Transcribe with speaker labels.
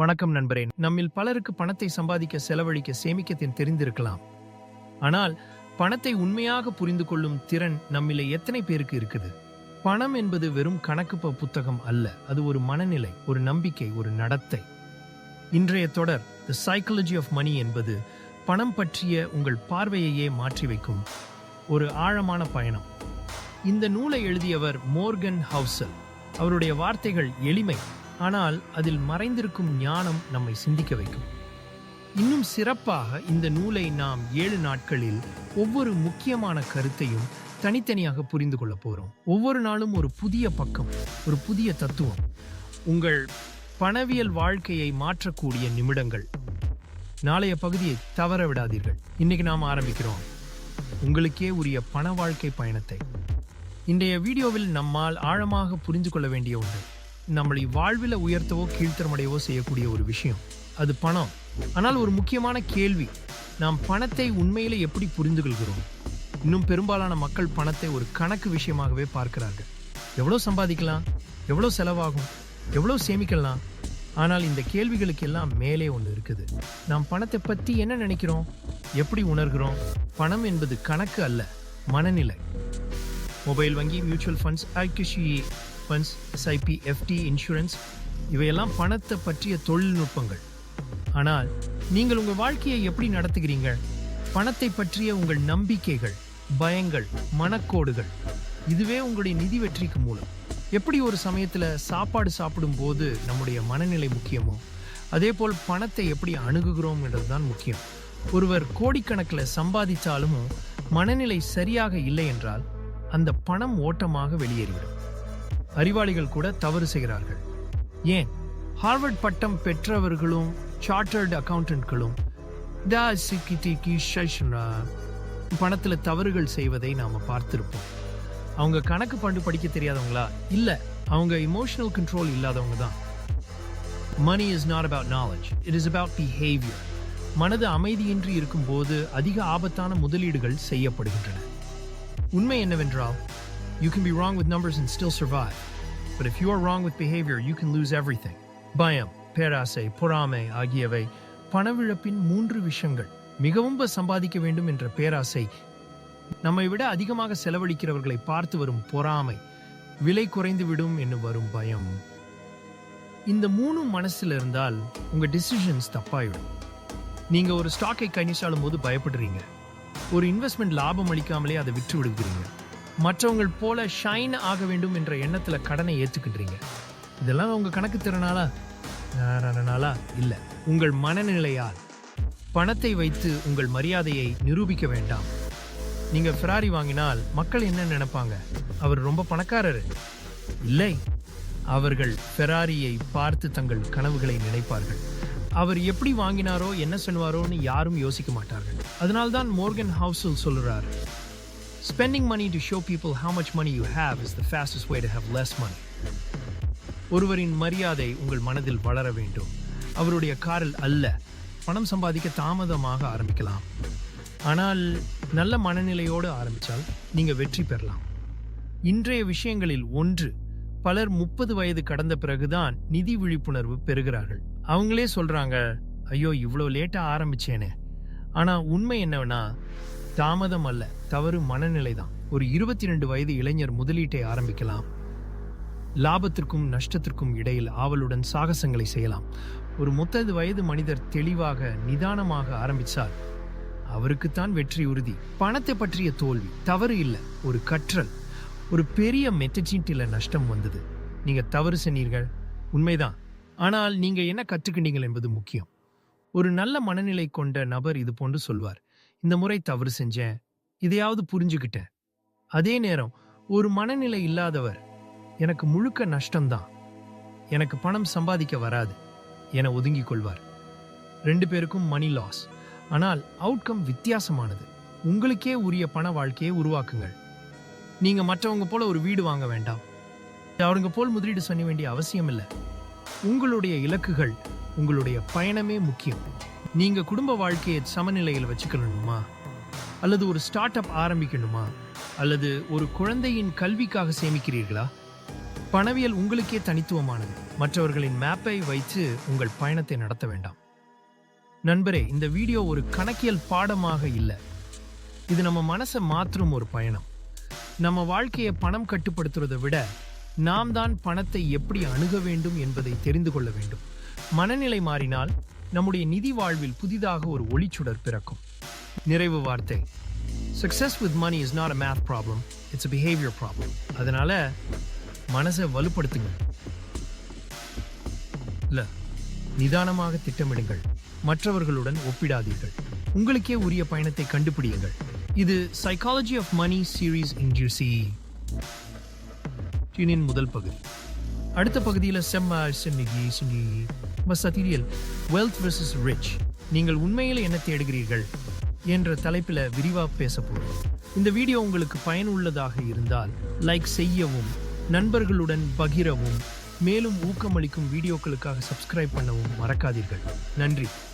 Speaker 1: வணக்கம் நண்பரே. நம்மில் பலருக்கு பணத்தை சம்பாதிக்க செலவழிக்க சேமிக்க தெரிந்திருக்கலாம். ஆனால் பணத்தை உண்மையாக புரிந்து கொள்ளும் திறன் நம்மிலே எத்தனை பேருக்கு இருக்குது? பணம் என்பது வெறும் கணக்கு புத்தகம் அல்ல. அது ஒரு மனநிலை ஒரு நம்பிக்கை ஒரு நடத்தை. இன்றைய தொடர் த சைக்காலஜி ஆஃப் மணி என்பது பணம் பற்றிய உங்கள் பார்வையையே மாற்றி வைக்கும் ஒரு ஆழமான பயணம். இந்த நூலை எழுதியவர் மோர்கன் ஹவுசல். அவருடைய வார்த்தைகள் எளிமை ஆனால் அதில் மறைந்திருக்கும் ஞானம் நம்மை சிந்திக்க வைக்கும். இன்னும் சிறப்பாக இந்த நூலை நாம் ஏழு நாட்களில் ஒவ்வொரு முக்கியமான கருத்தையும் தனித்தனியாக புரிந்து கொள்ள போறோம். ஒவ்வொரு நாளும் ஒரு புதிய பக்கம் ஒரு புதிய தத்துவம் உங்கள் பணவியல் வாழ்க்கையை மாற்றக்கூடிய நிமிடங்கள். நாளைய பகுதியை தவற விடாதீர்கள். இன்னைக்கு நாம் ஆரம்பிக்கிறோம். உங்களுக்கே உரிய பண வாழ்க்கை பயணத்தை. இன்றைய வீடியோவில் நம்மால் ஆழமாக புரிந்து கொள்ள வேண்டிய ஒன்று நம்மளை வாழ்வில உயர்த்தவோ கீழ்த்தரமடையவோ செய்யக்கூடிய ஒரு விஷயம். அது பணம். ஆனால் ஒரு முக்கியமான கேள்வி நாம் பணத்தை உண்மையில எப்படி புரிந்து கொள்கிறோம் இன்னும் பெரும்பாலான மக்கள் பணத்தை ஒரு கணக்கு விஷயமாகவே பார்க்கிறார்கள். எவ்வளோ சம்பாதிக்கலாம்? எவ்வளோ செலவாகும்? எவ்வளோ சேமிக்கலாம்? ஆனால் இந்த கேள்விகளுக்கு எல்லாம் மேலே ஒன்று இருக்குது. நாம் பணத்தை பற்றி என்ன நினைக்கிறோம்? எப்படி உணர்கிறோம்? பணம் என்பது கணக்கு அல்ல மனநிலை. மொபைல் வங்கி மியூச்சுவல் ஃபண்ட்ஸ் ஐகிஷி ஃபண்ட்ஸ் எஸ்ஐபி எஃப்டி இன்சூரன்ஸ் இவையெல்லாம் பணத்தை பற்றிய தொழில்நுட்பங்கள். ஆனால் நீங்கள் உங்கள் வாழ்க்கையை எப்படி நடத்துகிறீங்க பணத்தை பற்றிய உங்கள் நம்பிக்கைகள் பயங்கள் மனக்கோடுகள் இதுவே உங்களுடைய நிதி வெற்றிக்கு மூலம். எப்படி ஒரு சமயத்தில் சாப்பாடு சாப்பிடும்போது நம்முடைய மனநிலை முக்கியமோ அதே போல் பணத்தை எப்படி அணுகுகிறோம்ன்றது தான் முக்கியம். ஒருவர் கோடிக்கணக்கில் சம்பாதித்தாலும் மனநிலை சரியாக இல்லை என்றால் அந்த பணம் ஓட்டமாக வெளியேறிவிடும். அறிவாளிகள் கூட தவறு செய்கிறார்கள். ஏன்? ஹார்வர்ட் பட்டம் பெற்றவர்களும் சார்ட்டர்டு அக்கவுண்டன்ட்களும் பணத்தில் பணத்துல தவறுகள் செய்வதை நாம பார்த்திருப்போம். அவங்க கணக்கு பண்டு படிக்க தெரியாதவங்களா? இல்ல அவங்க இமோஷனல் கண்ட்ரோல் இல்லாதவங்க தான். Money is not about knowledge it is about behaviour மனது அமைதியின்றி இருக்கும்போது அதிக ஆபத்தான முதலீடுகள் செய்யப்படுகின்றன. உண்மை என்னவென்றால் you can be wrong with numbers and still survive. But if you are wrong with behavior, you can lose everything. பயம் பேராசை பொறாமை ஆகியவை பணவிழப்பின் மூன்று விஷயங்கள். மிகவும் சம்பாதிக்க வேண்டும் என்ற பேராசை. நம்மை விட அதிகமாக செலவழிக்கிறவர்களை பார்த்து வரும் பொறாமை. விலை குறைந்து விடும் என்று வரும் பயம். இந்த மூணு மனசுல இருந்தால் உங்க டிசிஷன்ஸ் தப்பாயிடும். நீங்க ஒரு ஸ்டாக்கை கைனிச்சாலும் போது பயப்படுறீங்க. ஒரு இன்வெஸ்ட்மெண்ட் லாபம் அளிக்காமலே அதை விற்று விடுகிறீங்க மற்றவங்கள் போல ஷைன் ஆக வேண்டும் என்ற எண்ணத்துல கடனை ஏற்றுக்கின்றீங்க இதெல்லாம் உங்க கணக்கு திறனாலா நாளா இல்ல. உங்கள் மனநிலையால். பணத்தை வைத்து உங்கள் மரியாதையை நிரூபிக்க வேண்டாம். நீங்க ஃபெராரி வாங்கினால் மக்கள் என்ன நினைப்பாங்க? அவர் ரொம்ப பணக்காரர். இல்லை. அவர்கள் ஃபெராரியை பார்த்து தங்கள் கனவுகளை நினைப்பார்கள். அவர் எப்படி வாங்கினாரோ என்ன சொல்வாரோன்னு யாரும் யோசிக்க மாட்டார்கள். அதனால்தான் மோர்கன் ஹவுஸில் சொல்கிறார் Spending money to show people how much money you have is the fastest way to have less money. ஒருவரின் மரியாதை உங்கள் மனதில் வளர வேண்டும். அவருடைய காரில் அல்ல பணம் சம்பாதிக்க தாமதமாக ஆரம்பிக்கலாம். ஆனால் நல்ல மனநிலையோடு ஆரம்பித்தால் நீங்கள் வெற்றி பெறலாம். இன்றைய விஷயங்களில் ஒன்று பலர் முப்பது வயது கடந்த பிறகுதான் நிதி விழிப்புணர்வு பெறுகிறார்கள். அவங்களே சொல்கிறாங்க ஐயோ இவ்வளோ லேட்டாக ஆரம்பிச்சேனே. ஆனால் உண்மை என்னன்னா தாமதம் அல்ல தவறு மனநிலை தான் ஒரு இருபத்தி ரெண்டு வயது இளைஞர் முதலீட்டை ஆரம்பிக்கலாம். லாபத்திற்கும் நஷ்டத்திற்கும் இடையில் ஆவலுடன் சாகசங்களை செய்யலாம். ஒரு முப்பது வயது மனிதர் தெளிவாக நிதானமாக ஆரம்பித்தார் அவருக்குத்தான் வெற்றி உறுதி. பணத்தை பற்றிய தோல்வி தவறு இல்லை ஒரு கற்றல். ஒரு பெரிய மெட்டச்சின்ட்டில நஷ்டம் வந்தது. நீங்கள் தவறு செஞ்சீர்கள் உண்மைதான். ஆனால் நீங்கள் என்ன கற்றுக்கிட்டீங்கள் என்பது முக்கியம். ஒரு நல்ல மனநிலை கொண்ட நபர் இது போன்று சொல்வார். இந்த முறை தவறு செஞ்சேன். இதையாவது புரிஞ்சுக்கிட்டேன். அதே நேரம் ஒரு மனநிலை இல்லாதவர் எனக்கு முழுக்க நஷ்டம்தான். எனக்கு பணம் சம்பாதிக்க வராது என ஒதுங்கிக் கொள்வார். ரெண்டு பேருக்கும் மணி லாஸ் ஆனால் அவுட்கம் வித்தியாசமானது. உங்களுக்கே உரிய பண வாழ்க்கையை உருவாக்குங்கள். நீங்க மற்றவங்க போல ஒரு வீடு வாங்க வேண்டாம். அவருங்க போல் முதலீடு செய்ய வேண்டிய அவசியம் இல்லை உங்களுடைய இலக்குகள் உங்களுடைய பயணமே முக்கியம். நீங்க குடும்ப வாழ்க்கையை சமநிலையில் வச்சுக்கணுமா? அல்லது ஒரு ஸ்டார்ட் அப் ஆரம்பிக்கணுமா? அல்லது ஒரு குழந்தையின் கல்விக்காக சேமிக்கிறீர்களா? பணவியல் உங்களுக்கே தனித்துவமானது. மற்றவர்களின் மேப்பை வைத்து உங்கள் பயணத்தை நடத்த வேண்டாம். நண்பரே இந்த வீடியோ ஒரு கணக்கியல் பாடமாக இல்லை. இது நம்ம மனசை மாற்றும் ஒரு பயணம். நம்ம வாழ்க்கையை பணம் கட்டுப்படுத்துறதை விட நாம் தான் பணத்தை எப்படி அணுக வேண்டும் என்பதை தெரிந்து கொள்ள வேண்டும். மனநிலை மாறினால் நம்முடைய நிதி வாழ்வில் புதிதாக ஒரு ஒளிச்சுடர் பிறக்கும். நிறைவு வார்த்தை. Success with money is not a math problem it's a behaviour problem அதனால மனசை வலுப்படுத்துங்க இல்லை நிதானமாக திட்டமிடுங்கள். மற்றவர்களுடன் ஒப்பிடாதீர்கள். உங்களுக்கே உரிய பயணத்தை கண்டுபிடியுங்கள். இது psychology of money series in டியூனின் முதல் பகுதி. அடுத்த பகுதியில் செம்ம சென்னி சென்னி. சத்திரியல் வெல்த் வெர்சஸ் ரிச் நீங்கள் உண்மையில் என்ன தேடுகிறீர்கள் என்ற தலைப்பில் விரிவாக பேச போகிறோம் இந்த வீடியோ உங்களுக்கு பயனுள்ளதாக இருந்தால் லைக் செய்யவும் நண்பர்களுடன் பகிரவும் மேலும் ஊக்கமளிக்கும் வீடியோக்களுக்காக சப்ஸ்கிரைப் பண்ணவும் மறக்காதீர்கள். நன்றி.